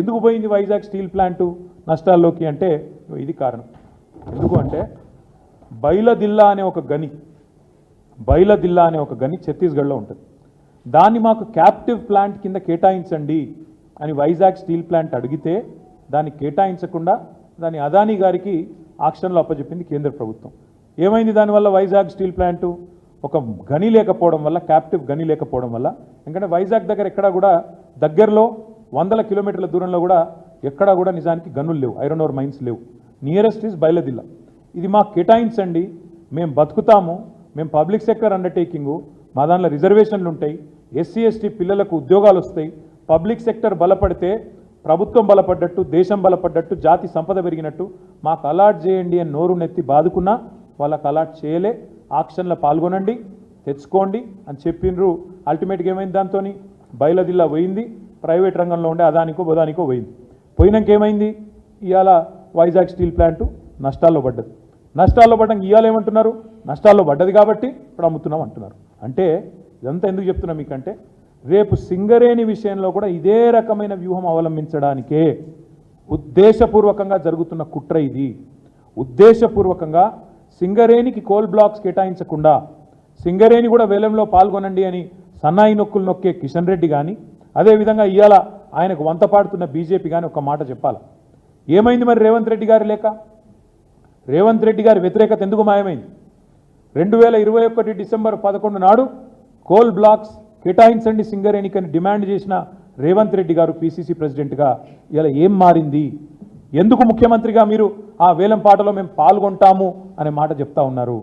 ఎందుకు పోయింది Vizag steel plant నష్టాల్లోకి అంటే ఇది కారణం. ఎందుకు అంటే బైలదిల్లా అనే ఒక గని బైలదిల్లా అనే ఒక గని ఛత్తీస్గఢ్లో ఉంటుంది. దాన్ని మాకు క్యాప్టివ్ ప్లాంట్ కింద కేటాయించండి అని వైజాగ్ స్టీల్ ప్లాంట్ అడిగితే దాన్ని కేటాయించకుండా దాన్ని అదానీ గారికి ఆక్షన్లో అప్పచెప్పింది కేంద్ర ప్రభుత్వం. ఏమైంది దానివల్ల వైజాగ్ స్టీల్ ప్లాంటు? ఒక గని లేకపోవడం వల్ల క్యాప్టివ్ గని లేకపోవడం వల్ల. ఎందుకంటే వైజాగ్ దగ్గర ఎక్కడా కూడా దగ్గరలో వందల కిలోమీటర్ల దూరంలో కూడా ఎక్కడా కూడా నిజానికి గనులు లేవు. ఐరన్ ఓర్ మైన్స్ లేవు. నియరెస్ట్ ఈజ్ బయలదిల్లా ఇది మాకు కేటాయించండి మేము బతుకుతాము. మేము పబ్లిక్ సెక్టర్ అండర్టేకింగు మా దాంట్లో రిజర్వేషన్లు ఉంటాయి. ఎస్సీ ఎస్టీ పిల్లలకు ఉద్యోగాలు వస్తాయి. పబ్లిక్ సెక్టర్ బలపడితే ప్రభుత్వం బలపడ్డట్టు దేశం బలపడ్డట్టు జాతి సంపద పెరిగినట్టు మాకు అలాట్ చేయండి అని నోరు నెత్తి బాదుకున్నా వాళ్ళకు అలాట్ చేయలే. ఆక్షన్లో పాల్గొనండి తెచ్చుకోండి అని చెప్పిండ్రు అల్టిమేట్గా ఏమైంది దాంతో బయలదిల్లా పోయింది. ప్రైవేట్ రంగంలో ఉండే అదానికో బదానికో పోయింది. పోయినాక ఏమైంది? ఇవాళ వైజాగ్ స్టీల్ ప్లాంటు నష్టాల్లో పడ్డది. నష్టాల్లో పడ్డం ఇవాళ ఏమంటున్నారు? నష్టాల్లో పడ్డది కాబట్టి ఇప్పుడు అమ్ముతున్నాం అంటున్నారు. అంటే ఇదంతా ఎందుకు చెప్తున్నా మీకంటే రేపు సింగరేణి విషయంలో కూడా ఇదే రకమైన వ్యూహం అవలంబించడానికే ఉద్దేశపూర్వకంగా జరుగుతున్న కుట్ర ఇది. ఉద్దేశపూర్వకంగా సింగరేణికి కోల్ బ్లాక్స్ కేటాయించకుండా సింగరేణి కూడా వేలంలో పాల్గొనండి అని సన్నాయి నొక్కులు నొక్కే కిషన్ రెడ్డి కానీ అదేవిధంగా ఇవాళ ఆయనకు వంత పాడుతున్న బీజేపీ కానీ ఒక మాట చెప్పాలి. ఏమైంది మరి రేవంత్ రెడ్డి గారి లేక రేవంత్ రెడ్డి గారి వ్యతిరేకత ఎందుకు మాయమైంది? రెండు వేల ఇరవై ఒకటి డిసెంబర్ పదకొండు నాడు కోల్ బ్లాక్స్ కేటాయించండి సింగరేణికని డిమాండ్ చేసిన రేవంత్ రెడ్డి గారు పిసిసి ప్రెసిడెంట్గా ఇలా ఏం మారింది? ఎందుకు ముఖ్యమంత్రిగా మీరు ఆ వేలం పాటలో మేము పాల్గొంటాము అనే మాట చెప్తా ఉన్నారు.